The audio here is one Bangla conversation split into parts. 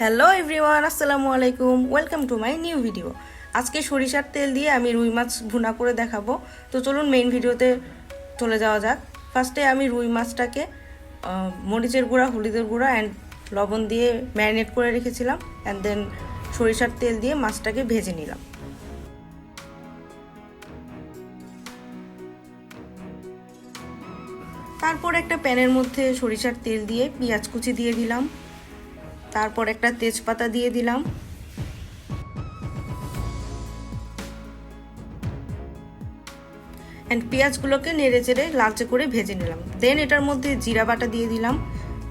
হ্যালো এভরিওয়ান আসসালামু আলাইকুম। Welcome to my new video আজকে সরিষার তেল দিয়ে আমি রুই মাছ ভুনা করে দেখাবো। তো চলুন মেইন ভিডিওতে চলে যাওয়া যাক। ফার্স্টে আমি রুই মাছটাকে মরিচের গুঁড়া, হলুদের গুঁড়া অ্যান্ড লবণ দিয়ে ম্যারিনেট করে রেখেছিলাম। অ্যান্ড দেন সরিষার তেল দিয়ে মাছটাকে ভেজে নিলাম। তারপর একটা প্যানের মধ্যে সরিষার তেল দিয়ে পেঁয়াজ কুচি দিয়ে দিলাম। তারপর একটা তেজপাতা দিয়ে দিলাম। অ্যান্ড পেঁয়াজগুলোকে নেড়ে চেড়ে লালচে করে ভেজে নিলাম। দেন এটার মধ্যে জিরা বাটা দিয়ে দিলাম।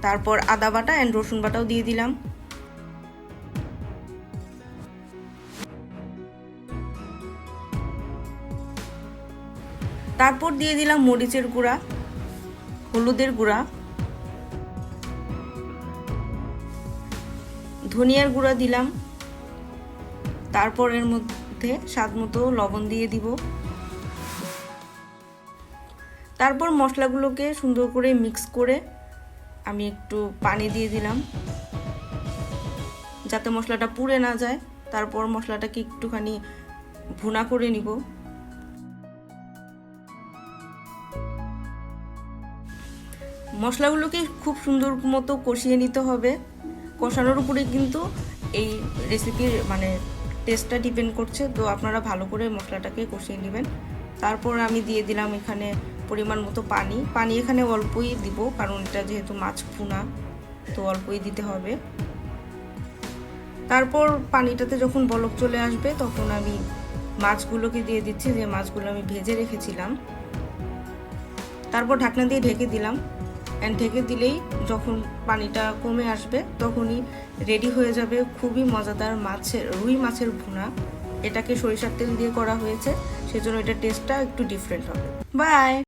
তারপর আদা বাটা অ্যান্ড রসুন বাটাও দিয়ে দিলাম। তারপর দিয়ে দিলাম মরিচের গুঁড়া, হলুদের গুঁড়া। ধনিয়ার গুঁড়া দিলাম। তারপর এর মধ্যে স্বাদ মতো লবণ দিয়ে দিব। তারপর মশলাগুলোকে সুন্দর করে মিক্স করে আমি একটু পানি দিয়ে দিলাম। যাতে মশলাটা পুড়ে না যায়। তারপর মশলাটাকে একটুখানি ভুনা করে নিব। মশলাগুলোকে খুব সুন্দর মতো কষিয়ে নিতে হবে। কষানোর উপরে কিন্তু এই রেসিপির মানে টেস্টটা ডিপেন্ড করছে। তো আপনারা ভালো করে মশলাটাকে কষিয়ে নেবেন। তারপর আমি দিয়ে দিলাম এখানে পরিমাণ মতো পানি। পানি এখানে অল্পই দিব, কারণ এটা যেহেতু মাছ ভুনা, তো অল্পই দিতে হবে। তারপর পানিটাতে যখন বলক চলে আসবে, তখন আমি মাছগুলোকে দিয়ে দিচ্ছি। যে মাছগুলো আমি ভেজে রেখেছিলাম। তারপর ঢাকনা দিয়ে ঢেকে দিলাম। ঢেকে দিলেই যখন পানিটা কমে আসবে, তখনই রেডি হয়ে যাবে খুবই মজাদার মাছের, রুই মাছের ভুনা। এটাকে সরিষার তেল দিয়ে করা হয়েছে, সেজন্য এটা টেস্টটা একটু ডিফারেন্ট হবে। বাই